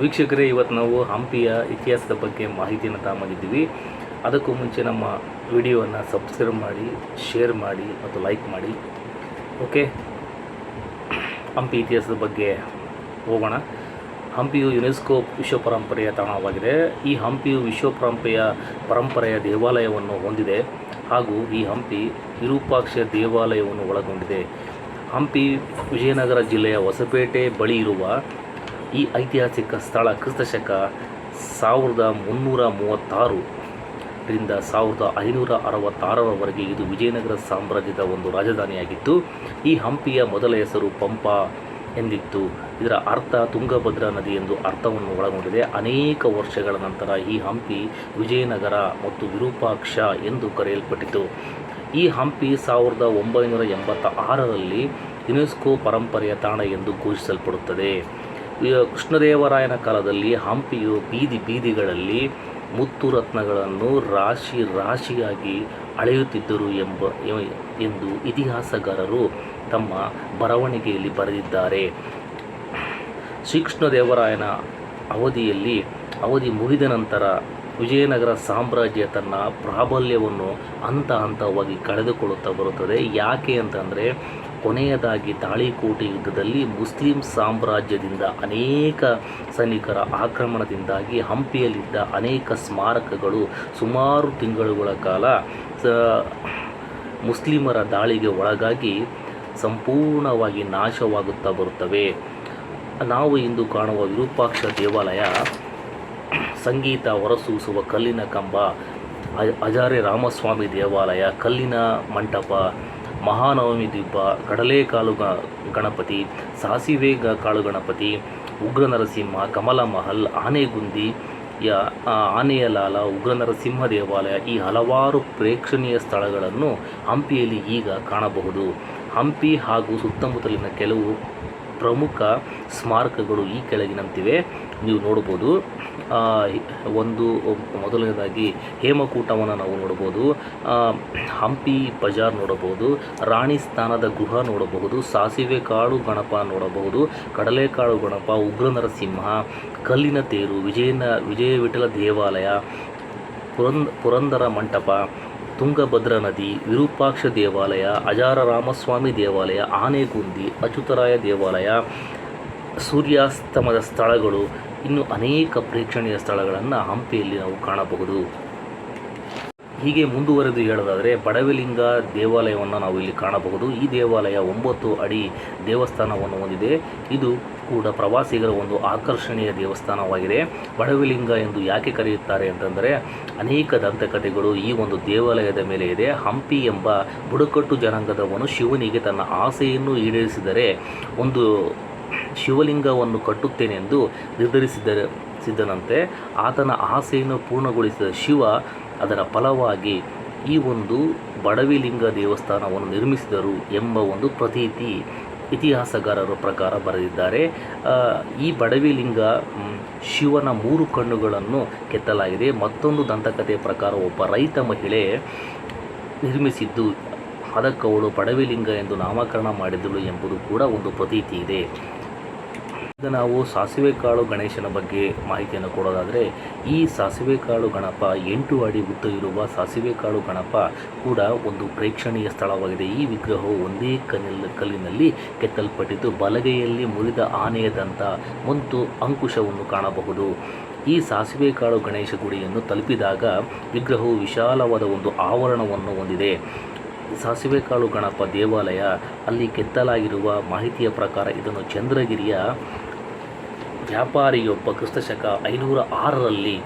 ವೀಕ್ಷಕರೇ, ಇವತ್ತು ನಾವು ಹಂಪಿಯ ಇತಿಹಾಸದ ಬಗ್ಗೆ ಮಾಹಿತಿಯನ್ನು ತಗೊಂಬಂದಿದ್ದೀವಿ. ಅದಕ್ಕೂ ಮುಂಚೆ ನಮ್ಮ ವಿಡಿಯೋವನ್ನು ಸಬ್ಸ್ಕ್ರೈಬ್ ಮಾಡಿ, ಶೇರ್ ಮಾಡಿ ಮತ್ತು ಲೈಕ್ ಮಾಡಿ. ಓಕೆ? ಹಂಪಿ ಇತಿಹಾಸದ ಬಗ್ಗೆ ಹೋಗೋಣ. ಹಂಪಿಯು ಯುನೆಸ್ಕೋ ವಿಶ್ವ ಪರಂಪರೆಯ ತಾಣವಾಗಿದೆ. ಈ ಹಂಪಿಯು ವಿಶ್ವ ಪರಂಪರೆಯ ಪರಂಪರೆಯ ದೇವಾಲಯವನ್ನು ಹೊಂದಿದೆ. ಹಾಗೂ ಈ ಹಂಪಿ ವಿರೂಪಾಕ್ಷ ದೇವಾಲಯವನ್ನು ಒಳಗೊಂಡಿದೆ. ಹಂಪಿ ವಿಜಯನಗರ ಜಿಲ್ಲೆಯ ಹೊಸಪೇಟೆ ಬಳಿ ಇರುವ ಈ ಐತಿಹಾಸಿಕ ಸ್ಥಳ ಕ್ರಿಸ್ತಶಕ ಸಾವಿರದ ಮುನ್ನೂರ ಮೂವತ್ತಾರು ರಿಂದ ಸಾವಿರದ ಐನೂರ ಅರವತ್ತಾರರವರೆಗೆ ಇದು ವಿಜಯನಗರ ಸಾಮ್ರಾಜ್ಯದ ಒಂದು ರಾಜಧಾನಿಯಾಗಿತ್ತು. ಈ ಹಂಪಿಯ ಮೊದಲ ಹೆಸರು ಪಂಪ ಎಂದಿತ್ತು. ಇದರ ಅರ್ಥ ತುಂಗಭದ್ರಾ ನದಿ ಎಂದು ಅರ್ಥವನ್ನು ಒಳಗೊಂಡಿದೆ. ಅನೇಕ ವರ್ಷಗಳ ನಂತರ ಈ ಹಂಪಿ ವಿಜಯನಗರ ಮತ್ತು ವಿರೂಪಾಕ್ಷ ಎಂದು ಕರೆಯಲ್ಪಟ್ಟಿತು. ಈ ಹಂಪಿ ಸಾವಿರದ ಒಂಬೈನೂರ ಎಂಬತ್ತ ಆರರಲ್ಲಿ ಯುನೆಸ್ಕೋ ಪರಂಪರೆಯ ತಾಣ ಎಂದು ಘೋಷಿಸಲ್ಪಡುತ್ತದೆ. ಕೃಷ್ಣದೇವರಾಯನ ಕಾಲದಲ್ಲಿ ಹಂಪಿಯು ಬೀದಿ ಬೀದಿಗಳಲ್ಲಿ ಮುತ್ತು ರತ್ನಗಳನ್ನು ರಾಶಿ ರಾಶಿಯಾಗಿ ಅಳೆಯುತ್ತಿದ್ದರು ಎಂಬ ಎಂದು ಇತಿಹಾಸಗಾರರು ತಮ್ಮ ಬರವಣಿಗೆಯಲ್ಲಿ ಬರೆದಿದ್ದಾರೆ. ಶ್ರೀಕೃಷ್ಣದೇವರಾಯನ ಅವಧಿಯಲ್ಲಿ, ಅವಧಿ ಮುಗಿದ ನಂತರ ವಿಜಯನಗರ ಸಾಮ್ರಾಜ್ಯ ತನ್ನ ಪ್ರಾಬಲ್ಯವನ್ನು ಹಂತ ಹಂತವಾಗಿ ಕಳೆದುಕೊಳ್ಳುತ್ತಾ ಬರುತ್ತದೆ. ಯಾಕೆ ಅಂತಂದರೆ, ಕೊನೆಯದಾಗಿ ತಾಳಿಕೋಟೆ ಯುದ್ಧದಲ್ಲಿ ಮುಸ್ಲಿಂ ಸಾಮ್ರಾಜ್ಯದಿಂದ ಅನೇಕ ಸೈನಿಕರ ಆಕ್ರಮಣದಿಂದಾಗಿ ಹಂಪಿಯಲ್ಲಿದ್ದ ಅನೇಕ ಸ್ಮಾರಕಗಳು ಸುಮಾರು ತಿಂಗಳುಗಳ ಕಾಲ ಮುಸ್ಲಿಮರ ದಾಳಿಗೆ ಒಳಗಾಗಿ ಸಂಪೂರ್ಣವಾಗಿ ನಾಶವಾಗುತ್ತಾ ಬರುತ್ತವೆ. ನಾವು ಇಂದು ಕಾಣುವ ವಿರೂಪಾಕ್ಷ ದೇವಾಲಯ ಸಂಗೀತ ಹೊರಸೂಸುವ ಕಲ್ಲಿನ ಕಂಬ ಅಜಾರೆ ರಾಮಸ್ವಾಮಿ ದೇವಾಲಯ, ಕಲ್ಲಿನ ಮಂಟಪ, ಮಹಾನವಮಿ ದಿಬ್ಬ, ಕಡಲೆಕಾಲು ಗಣಪತಿ ಸಾಸಿವೆ ಕಾಳು ಗಣಪತಿ ಉಗ್ರ ನರಸಿಂಹ ಕಮಲ ಮಹಲ್ ಆನೆಗುಂದಿ ಯ ಆನೆಯ ಲಾಲ ಉಗ್ರ ನರಸಿಂಹ ದೇವಾಲಯ ಈ ಹಲವಾರು ಪ್ರೇಕ್ಷಣೀಯ ಸ್ಥಳಗಳನ್ನು ಹಂಪಿಯಲ್ಲಿ ಈಗ ಕಾಣಬಹುದು. ಹಂಪಿ ಹಾಗೂ ಸುತ್ತಮುತ್ತಲಿನ ಕೆಲವು ಪ್ರಮುಖ ಸ್ಮಾರಕಗಳು ಈ ಕೆಳಗಿನಂತಿವೆ. ನೀವು ನೋಡ್ಬೋದು ಒಂದು, ಮೊದಲನೇದಾಗಿ ಹೇಮಕೂಟವನ್ನು ನಾವು ನೋಡ್ಬೋದು ಹಂಪಿ ಬಜಾರ್ ನೋಡಬಹುದು. ರಾಣಿ ಸ್ಥಾನದ ಗೃಹ ನೋಡಬಹುದು. ಸಾಸಿವೆ ಕಾಳು ಗಣಪ ನೋಡಬಹುದು. ಕಡಲೆಕಾಳು ಗಣಪ, ಉಗ್ರ ನರಸಿಂಹ, ಕಲ್ಲಿನ ತೇರು, ವಿಜಯನ ವಿಜಯ ವಿಠಲ ದೇವಾಲಯ, ಪುರಂದ, ಪುರಂದರ ಮಂಟಪ, ತುಂಗಭದ್ರಾ ನದಿ, ವಿರೂಪಾಕ್ಷ ದೇವಾಲಯ ಅಜಾರ ರಾಮಸ್ವಾಮಿ ದೇವಾಲಯ, ಆನೆಗುಂದಿ, ಅಚ್ಯುತರಾಯ ದೇವಾಲಯ ಸೂರ್ಯಾಸ್ತಮದ ಸ್ಥಳಗಳು ಇನ್ನು ಅನೇಕ ಪ್ರೇಕ್ಷಣೀಯ ಸ್ಥಳಗಳನ್ನು ಹಂಪಿಯಲ್ಲಿ ನಾವು ಕಾಣಬಹುದು. ಹೀಗೆ ಮುಂದುವರೆದು ಹೇಳೋದಾದರೆ, ಬಡವಿಲಿಂಗ ದೇವಾಲಯವನ್ನು ನಾವು ಇಲ್ಲಿ ಕಾಣಬಹುದು. ಈ ದೇವಾಲಯ ಒಂಬತ್ತು ಅಡಿ ದೇವಸ್ಥಾನವನ್ನು ಹೊಂದಿದೆ. ಇದು ಕೂಡ ಪ್ರವಾಸಿಗರ ಒಂದು ಆಕರ್ಷಣೀಯ ದೇವಸ್ಥಾನವಾಗಿದೆ. ಬಡವಿಲಿಂಗ ಎಂದು ಯಾಕೆ ಕರೆಯುತ್ತಾರೆ ಅಂತಂದರೆ, ಅನೇಕ ದಂತಕಥೆಗಳು ಈ ಒಂದು ದೇವಾಲಯದ ಮೇಲೆ ಇದೆ. ಹಂಪಿ ಎಂಬ ಬುಡಕಟ್ಟು ಜನಾಂಗದವನು ಶಿವನಿಗೆ ತನ್ನ ಆಸೆಯನ್ನು ಈಡೇರಿಸಿದರೆ, ಒಂದು ಶಿವಲಿಂಗವನ್ನು ಕಟ್ಟುತ್ತೇನೆಂದು ನಿರ್ಧರಿಸಿದ ಸಿದ್ದನಂತೆ ಆತನ ಆಸೆಯನ್ನು ಪೂರ್ಣಗೊಳಿಸಿದ ಶಿವ ಅದರ ಫಲವಾಗಿ ಈ ಒಂದು ಬಡವಿಲಿಂಗ ದೇವಸ್ಥಾನವನ್ನು ನಿರ್ಮಿಸಿದರು ಎಂಬ ಒಂದು ಪ್ರತೀತಿ ಇತಿಹಾಸಗಾರರ ಪ್ರಕಾರ ಬರೆದಿದ್ದಾರೆ. ಈ ಬಡವಿಲಿಂಗ ಶಿವನ ಮೂರು ಕಣ್ಣುಗಳನ್ನು ಕೆತ್ತಲಾಗಿದೆ. ಮತ್ತೊಂದು ದಂತಕಥೆಯ ಪ್ರಕಾರ ಒಬ್ಬ ರೈತ ಮಹಿಳೆ ನಿರ್ಮಿಸಿದ್ದು ಅದಕ್ಕವಳು ಬಡವಿಲಿಂಗ ಎಂದು ನಾಮಕರಣ ಮಾಡಿದಳು ಎಂಬುದು ಕೂಡ ಒಂದು ಪ್ರತೀತಿ ಇದೆ. ಈಗ ನಾವು ಸಾಸಿವೆ ಕಾಳು ಗಣೇಶನ ಬಗ್ಗೆ ಮಾಹಿತಿಯನ್ನು ಕೊಡೋದಾದರೆ, ಈ ಸಾಸಿವೆ ಕಾಳು ಗಣಪ ಎಂಟು ಅಡಿ ಉದ್ದ ಇರುವ ಸಾಸಿವೆ ಕಾಳು ಗಣಪ ಕೂಡ ಒಂದು ಪ್ರೇಕ್ಷಣೀಯ ಸ್ಥಳವಾಗಿದೆ. ಈ ವಿಗ್ರಹವು ಒಂದೇ ಕಲ್ಲಿನ ಕಲ್ಲಿನಲ್ಲಿ ಕೆತ್ತಲ್ಪಟ್ಟಿದ್ದು, ಬಲಗೈಯಲ್ಲಿ ಮುರಿದ ಆನೆಯದಂಥ ಮುಂತು ಮತ್ತು ಅಂಕುಶವನ್ನು ಕಾಣಬಹುದು. ಈ ಸಾಸಿವೆ ಕಾಳು ಗಣೇಶ ಗುಡಿಯನ್ನು ತಲುಪಿದಾಗ ವಿಗ್ರಹವು ವಿಶಾಲವಾದ ಒಂದು ಆವರಣವನ್ನು ಹೊಂದಿದೆ. ಸಾಸಿವೆ ಕಾಳು ಗಣಪ ದೇವಾಲಯ ಅಲ್ಲಿ ಕೆತ್ತಲಾಗಿರುವ ಮಾಹಿತಿಯ ಪ್ರಕಾರ ಇದನ್ನು ಚಂದ್ರಗಿರಿಯ ವ್ಯಾಪಾರಿಯೊಬ್ಬ ಕ್ರಿಸ್ತಶಕ ಐನೂರ ಆರರಲ್ಲಿ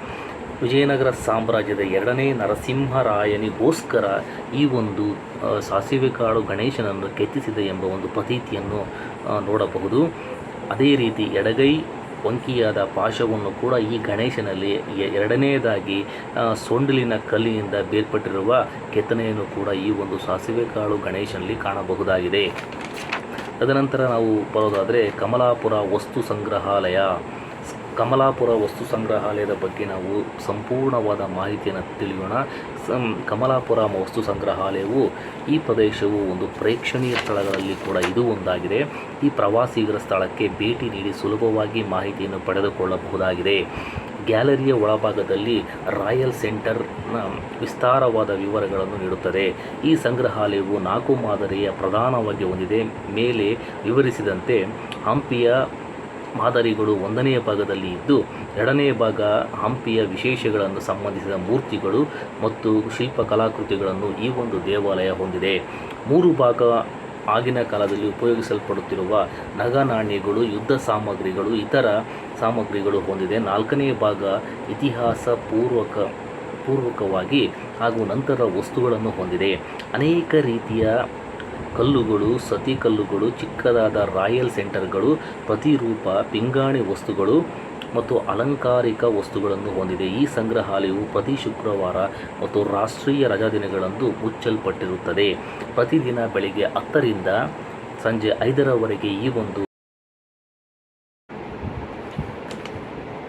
ವಿಜಯನಗರ ಸಾಮ್ರಾಜ್ಯದ ಎರಡನೇ ನರಸಿಂಹರಾಯನಿಗೋಸ್ಕರ ಈ ಒಂದು ಸಾಸಿವೆ ಕಾಳು ಗಣೇಶನನ್ನು ಕೆತ್ತಿಸಿದೆ ಎಂಬ ಒಂದು ಪ್ರತೀತಿಯನ್ನು ನೋಡಬಹುದು. ಅದೇ ರೀತಿ ಎಡಗೈ ವಂಕಿಯಾದ ಪಾಶವನ್ನು ಕೂಡ ಈ ಗಣೇಶನಲ್ಲಿ ಎ- ಎರಡನೆಯದಾಗಿ ಆ, ಸೊಂಡಿಲಿನ ಕಲ್ಲಿನಿಂದ ಬೇರ್ಪಟ್ಟಿರುವ ಕೆತ್ತನೆಯನ್ನು ಕೂಡ ಈ ಒಂದು ಸಾಸಿವೆ ಕಾಳು ಗಣೇಶನಲ್ಲಿ ಕಾಣಬಹುದಾಗಿದೆ. ತದನಂತರ ನಾವು ಬರೋದಾದರೆ ಕಮಲಾಪುರ ವಸ್ತು ಸಂಗ್ರಹಾಲಯ. ಕಮಲಾಪುರ ವಸ್ತು ಸಂಗ್ರಹಾಲಯದ ಬಗ್ಗೆ ನಾವು ಸಂಪೂರ್ಣವಾದ ಮಾಹಿತಿಯನ್ನು ತಿಳಿಯೋಣ. ಸಂ ಕಮಲಾಪುರ ವಸ್ತು ಸಂಗ್ರಹಾಲಯವು ಈ ಪ್ರದೇಶವು ಒಂದು ಪ್ರೇಕ್ಷಣೀಯ ಸ್ಥಳಗಳಲ್ಲಿ ಕೂಡ ಇದು ಒಂದಾಗಿದೆ. ಈ ಪ್ರವಾಸಿಗರ ಸ್ಥಳಕ್ಕೆ ಭೇಟಿ ನೀಡಿ ಸುಲಭವಾಗಿ ಮಾಹಿತಿಯನ್ನು ಪಡೆದುಕೊಳ್ಳಬಹುದಾಗಿದೆ. ಗ್ಯಾಲರಿಯ ಒಳಭಾಗದಲ್ಲಿ ರಾಯಲ್ ಸೆಂಟರ್ನ ವಿಸ್ತಾರವಾದ ವಿವರಗಳನ್ನು ನೀಡುತ್ತದೆ. ಈ ಸಂಗ್ರಹಾಲಯವು ನಾಲ್ಕು ಮಾದರಿಯ ಪ್ರಧಾನವಾಗಿ ಹೊಂದಿದೆ. ಮೇಲೆ ವಿವರಿಸಿದಂತೆ ಹಂಪಿಯ ಮಾದರಿಗಳು ಒಂದನೆಯ ಭಾಗದಲ್ಲಿ ಇದ್ದು, ಎರಡನೇ ಭಾಗ ಹಂಪಿಯ ವಿಶೇಷಗಳನ್ನು ಸಂಬಂಧಿಸಿದ ಮೂರ್ತಿಗಳು ಮತ್ತು ಶಿಲ್ಪ ಕಲಾಕೃತಿಗಳನ್ನು ಈ ಒಂದು ದೇವಾಲಯ ಹೊಂದಿದೆ. ಮೂರು ಭಾಗ ಆಗಿನ ಕಾಲದಲ್ಲಿ ಉಪಯೋಗಿಸಲ್ಪಡುತ್ತಿರುವ ನಗನಾಣ್ಯಗಳು, ಯುದ್ಧ ಸಾಮಗ್ರಿಗಳು, ಇತರ ಸಾಮಗ್ರಿಗಳು ಹೊಂದಿದೆ. ನಾಲ್ಕನೇ ಭಾಗ ಇತಿಹಾಸ ಪೂರ್ವಕ ಪೂರ್ವಕವಾಗಿ ಹಾಗೂ ನಂತರ ವಸ್ತುಗಳನ್ನು ಹೊಂದಿದೆ. ಅನೇಕ ರೀತಿಯ ಕಲ್ಲುಗಳು, ಸತಿ ಕಲ್ಲುಗಳು, ಚಿಕ್ಕದಾದ ರಾಯಲ್ ಸೆಂಟರ್ಗಳು, ಪ್ರತಿರೂಪ, ಪಿಂಗಾಣಿ ವಸ್ತುಗಳು ಮತ್ತು ಅಲಂಕಾರಿಕ ವಸ್ತುಗಳನ್ನು ಹೊಂದಿದೆ. ಈ ಸಂಗ್ರಹಾಲಯವು ಪ್ರತಿ ಶುಕ್ರವಾರ ಮತ್ತು ರಾಷ್ಟ್ರೀಯ ರಜಾದಿನಗಳಂದು ಮುಚ್ಚಲ್ಪಟ್ಟಿರುತ್ತದೆ. ಪ್ರತಿದಿನ ಬೆಳಿಗ್ಗೆ ಹತ್ತರಿಂದ ಸಂಜೆ ಐದರವರೆಗೆ ಈ ಒಂದು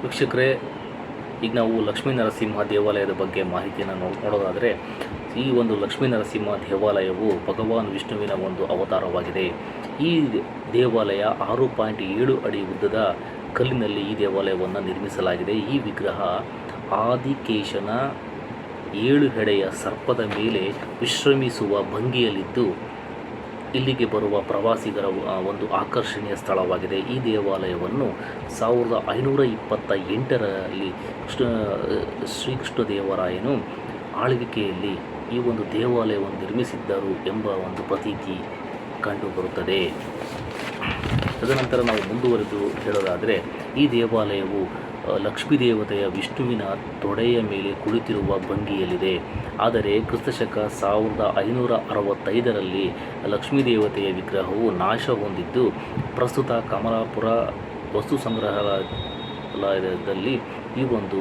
ವೀಕ್ಷಕರೇ ಈಗ ನಾವು ಲಕ್ಷ್ಮೀ ನರಸಿಂಹ ದೇವಾಲಯದ ಬಗ್ಗೆ ಮಾಹಿತಿಯನ್ನು ನೋಡೋದಾದರೆ, ಈ ಒಂದು ಲಕ್ಷ್ಮೀ ನರಸಿಂಹ ದೇವಾಲಯವು ಭಗವಾನ್ ವಿಷ್ಣುವಿನ ಒಂದು ಅವತಾರವಾಗಿದೆ. ಈ ದೇವಾಲಯ ಆರು ಪಾಯಿಂಟ್ ಏಳು ಅಡಿ ಉದ್ದದ ಕಲ್ಲಿನಲ್ಲಿ ಈ ದೇವಾಲಯವನ್ನು ನಿರ್ಮಿಸಲಾಗಿದೆ. ಈ ವಿಗ್ರಹ ಆದಿಕೇಶನ ಏಳು ಹೆಡೆಯ ಸರ್ಪದ ಮೇಲೆ ವಿಶ್ರಮಿಸುವ ಭಂಗಿಯಲ್ಲಿದ್ದು ಇಲ್ಲಿಗೆ ಬರುವ ಪ್ರವಾಸಿಗರ ಒಂದು ಆಕರ್ಷಣೀಯ ಸ್ಥಳವಾಗಿದೆ. ಈ ದೇವಾಲಯವನ್ನು ಸಾವಿರದ ಐನೂರ ಇಪ್ಪತ್ತ ಎಂಟರಲ್ಲಿ ಕೃಷ್ಣ ಶ್ರೀಕೃಷ್ಣ ದೇವರಾಯನು ಆಳ್ವಿಕೆಯಲ್ಲಿ ಈ ಒಂದು ದೇವಾಲಯವನ್ನು ನಿರ್ಮಿಸಿದ್ದರು ಎಂಬ ಒಂದು ಪ್ರತೀತಿ ಕಂಡುಬರುತ್ತದೆ. ತದನಂತರ ನಾವು ಮುಂದುವರೆದು ಹೇಳೋದಾದರೆ, ಈ ದೇವಾಲಯವು ಲಕ್ಷ್ಮೀ ದೇವತೆಯ ವಿಷ್ಣುವಿನ ತೊಡೆಯ ಮೇಲೆ ಕುಳಿತಿರುವ ಭಂಗಿಯಲ್ಲಿದೆ. ಆದರೆ ಕ್ರಿಸ್ತಶಕ ಸಾವಿರದ ಐನೂರ ಅರವತ್ತೈದರಲ್ಲಿ ಲಕ್ಷ್ಮೀ ದೇವತೆಯ ವಿಗ್ರಹವು ನಾಶ ಹೊಂದಿದ್ದು ಪ್ರಸ್ತುತ ಕಮಲಾಪುರ ವಸ್ತು ಸಂಗ್ರಹಾಲಯದಲ್ಲಿ ಈ ಒಂದು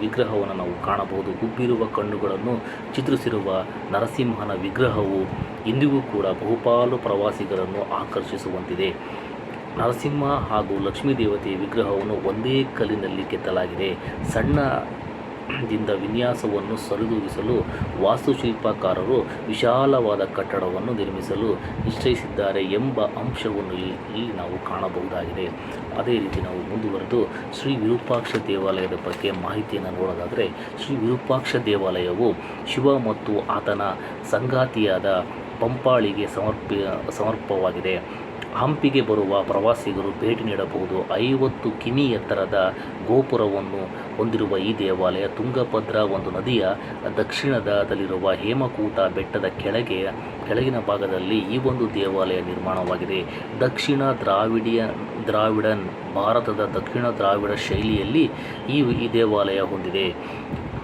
ವಿಗ್ರಹವನ್ನು ನಾವು ಕಾಣಬಹುದು. ಉಬ್ಬಿರುವ ಕಣ್ಣುಗಳನ್ನು ಚಿತ್ರಿಸಿರುವ ನರಸಿಂಹನ ವಿಗ್ರಹವು ಇಂದಿಗೂ ಕೂಡ ಬಹುಪಾಲು ಪ್ರವಾಸಿಗರನ್ನು ಆಕರ್ಷಿಸುವಂತಿದೆ. ನರಸಿಂಹ ಹಾಗೂ ಲಕ್ಷ್ಮೀ ದೇವತೆಯ ವಿಗ್ರಹವನ್ನು ಒಂದೇ ಕಲ್ಲಿನಲ್ಲಿ ಕೆತ್ತಲಾಗಿದೆ. ಸಣ್ಣ ದಿಂದ ವಿನ್ಯಾಸವನ್ನು ಸರಿದೂಗಿಸಲು ವಾಸ್ತುಶಿಲ್ಪಕಾರರು ವಿಶಾಲವಾದ ಕಟ್ಟಡವನ್ನು ನಿರ್ಮಿಸಲು ನಿಶ್ಚಯಿಸಿದ್ದಾರೆ ಎಂಬ ಅಂಶವನ್ನು ಇಲ್ಲಿ ನಾವು ಕಾಣಬಹುದಾಗಿದೆ. ಅದೇ ರೀತಿ ನಾವು ಮುಂದುವರೆದು ಶ್ರೀ ವಿರೂಪಾಕ್ಷ ದೇವಾಲಯದ ಬಗ್ಗೆ ಮಾಹಿತಿಯನ್ನು ನೋಡೋದಾದರೆ, ಶ್ರೀ ವಿರೂಪಾಕ್ಷ ದೇವಾಲಯವು ಶಿವ ಮತ್ತು ಆತನ ಸಂಗಾತಿಯಾದ ಪಂಪಾಳಿಗೆ ಸಮರ್ಪಿ, ಸಮರ್ಪವಾಗಿದೆ. ಹಂಪಿಗೆ ಬರುವ ಪ್ರವಾಸಿಗರು ಭೇಟಿ ನೀಡಬಹುದು. ಐವತ್ತು ಕಿಮಿ ಎತ್ತರದ ಗೋಪುರವನ್ನು ಹೊಂದಿರುವ ಈ ದೇವಾಲಯ ತುಂಗಭದ್ರಾ ಒಂದು ನದಿಯ ದಕ್ಷಿಣದಲ್ಲಿರುವ ಹೇಮಕೂಟ ಬೆಟ್ಟದ ಕೆಳಗೆ, ಕೆಳಗಿನ ಭಾಗದಲ್ಲಿ ಈ ಒಂದು ದೇವಾಲಯ ನಿರ್ಮಾಣವಾಗಿದೆ. ದಕ್ಷಿಣ ದ್ರಾವಿಡಿಯ, ದ್ರಾವಿಡನ್, ಭಾರತದ ದಕ್ಷಿಣ ದ್ರಾವಿಡ ಶೈಲಿಯಲ್ಲಿ ಈ ಈ ದೇವಾಲಯ ಹೊಂದಿದೆ.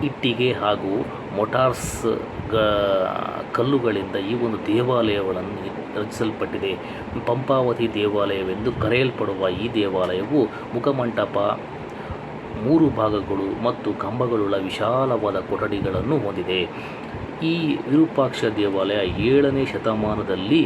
ಇಟ್ಟಿಗೆ ಹಾಗೂ ಮೊಟಾರ್ಸ್ ಕಲ್ಲುಗಳಿಂದ ಈ ಒಂದು ದೇವಾಲಯಗಳನ್ನು ರಚಿಸಲ್ಪಟ್ಟಿದೆ. ಪಂಪಾವತಿ ದೇವಾಲಯವೆಂದು ಕರೆಯಲ್ಪಡುವ ಈ ದೇವಾಲಯವು ಮುಖಮಂಟಪ, ಮೂರು ಭಾಗಗಳು ಮತ್ತು ಕಂಬಗಳುಳ್ಳ ವಿಶಾಲವಾದ ಕೊಠಡಿಗಳನ್ನು ಹೊಂದಿದೆ. ಈ ವಿರೂಪಾಕ್ಷ ದೇವಾಲಯ ಏಳನೇ ಶತಮಾನದಲ್ಲಿ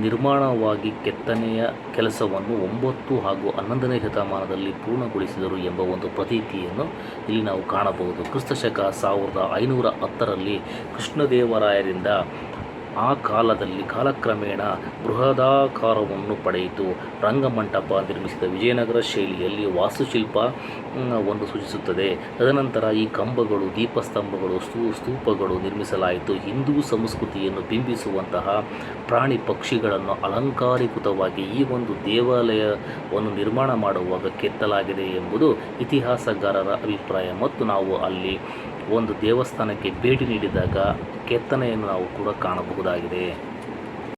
ನಿರ್ಮಾಣವಾಗಿ ಕೆತ್ತನೆಯ ಕೆಲಸವನ್ನು ಒಂಬತ್ತು ಹಾಗೂ ಹನ್ನೊಂದನೇ ಶತಮಾನದಲ್ಲಿ ಪೂರ್ಣಗೊಳಿಸಿದರು ಎಂಬ ಒಂದು ಪ್ರತೀತಿಯನ್ನು ಇಲ್ಲಿ ನಾವು ಕಾಣಬಹುದು. ಕ್ರಿಸ್ತಶಕ ಸಾವಿರದ ಐನೂರ ಹತ್ತರಲ್ಲಿ ಕೃಷ್ಣದೇವರಾಯರಿಂದ ಆ ಕಾಲದಲ್ಲಿ ಕಾಲಕ್ರಮೇಣ ಬೃಹದಾಕಾರವನ್ನು ಪಡೆಯಿತು. ರಂಗಮಂಟಪ ನಿರ್ಮಿಸಿದ ವಿಜಯನಗರ ಶೈಲಿಯಲ್ಲಿ ವಾಸ್ತುಶಿಲ್ಪ ಒಂದು ಸೂಚಿಸುತ್ತದೆ ತದನಂತರ ಈ ಕಂಬಗಳು, ದೀಪಸ್ತಂಭಗಳು, ಸ್ತೂ, ಸ್ತೂಪಗಳು ನಿರ್ಮಿಸಲಾಯಿತು. ಹಿಂದೂ ಸಂಸ್ಕೃತಿಯನ್ನು ಬಿಂಬಿಸುವಂತಹ ಪ್ರಾಣಿ ಪಕ್ಷಿಗಳನ್ನು ಅಲಂಕಾರಿಕೃತವಾಗಿ ಈ ಒಂದು ದೇವಾಲಯವನ್ನು ನಿರ್ಮಾಣ ಮಾಡುವಾಗ ಕೆತ್ತಲಾಗಿದೆ ಎಂಬುದು ಇತಿಹಾಸಗಾರರ ಅಭಿಪ್ರಾಯ. ಮತ್ತು ನಾವು ಅಲ್ಲಿ ಒಂದು ದೇವಸ್ಥಾನಕ್ಕೆ ಭೇಟಿ ನೀಡಿದಾಗ ಕೆತ್ತನೆಯನ್ನು ನಾವು ಕೂಡ ಕಾಣಬಹುದಾಗಿದೆ.